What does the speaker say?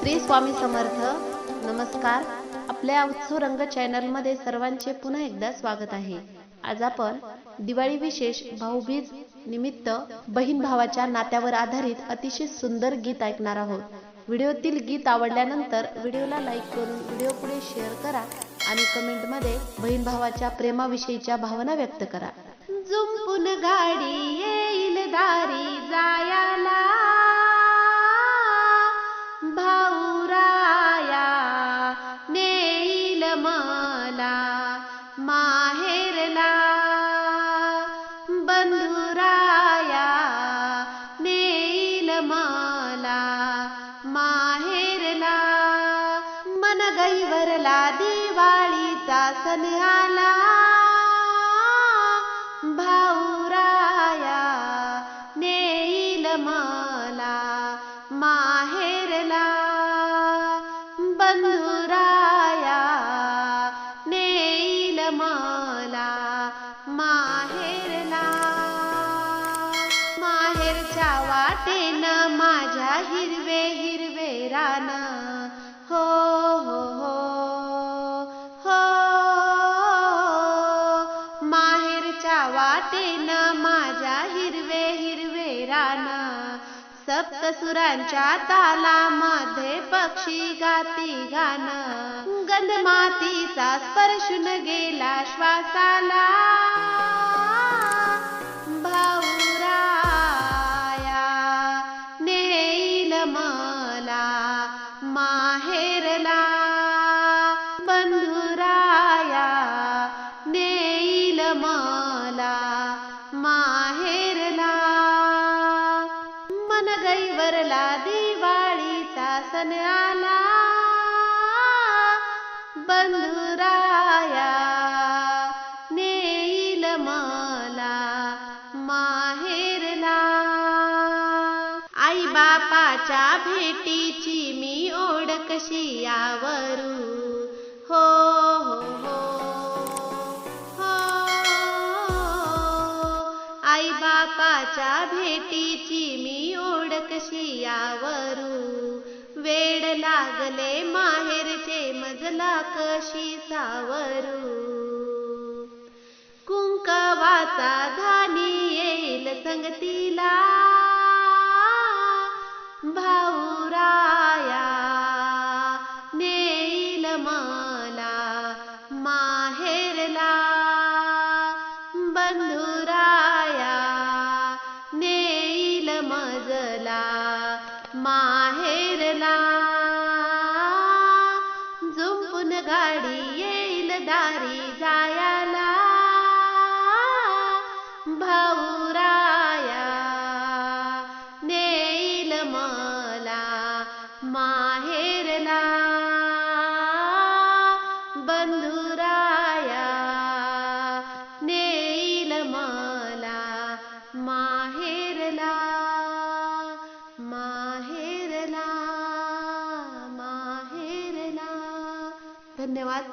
श्री स्वामी समर्थ नमस्कार. आपल्या उत्सव रंग चॅनलमध्ये सर्वांचे पुन्हा एकदा स्वागत आहे. आज आपण दिवाळी विशेष भाऊबीज निमित्त बहीण भावाच्या नात्यावर आधारित अतिशय सुंदर गीत ऐकणार आहोत. व्हिडिओतील गीत आवडल्यानंतर व्हिडिओला लाईक करून व्हिडिओ पुढे शेअर करा आणि कमेंटमध्ये बहीण भावाच्या प्रेमाविषयीच्या भावना व्यक्त करा. जुंपून गाडी येईल दारी जाय मला माहेरला. बंधुराया नेईल मला. माहेरला मन गैवरला दिवाळीचा सण आला. भाऊराया नेईल मला. माहेरला बंधु मला माहेरला माहेरच्या वाटेनं माझ्या हिरवे हिरवे रान. हो हो हो हो. माहेरच्या वाटेनं माझ्या हिरवे हिरवे रान. सप्तसुरांच्या तालामध्ये पक्षी गाती गाणं. गंध मातीचा स्पर्शून गेला श्वासाला. भाऊराया नेईल मला माहेरला. वरला दिवाळीचा सण आला. बंधुराया नेईल मला माहेरला. आई बापाच्या भेटीची मी ओढ कशी यावरू? बापाच्या भेटीची मी ओढ कशी यावरू? वेड लागले माहेरचे मजला कशी सावरू? कुंकवाचा धानी येईल संगतीला. गाडी येईल दारी जायाला. भाऊराया नेईल मला माहे धन्यवाद.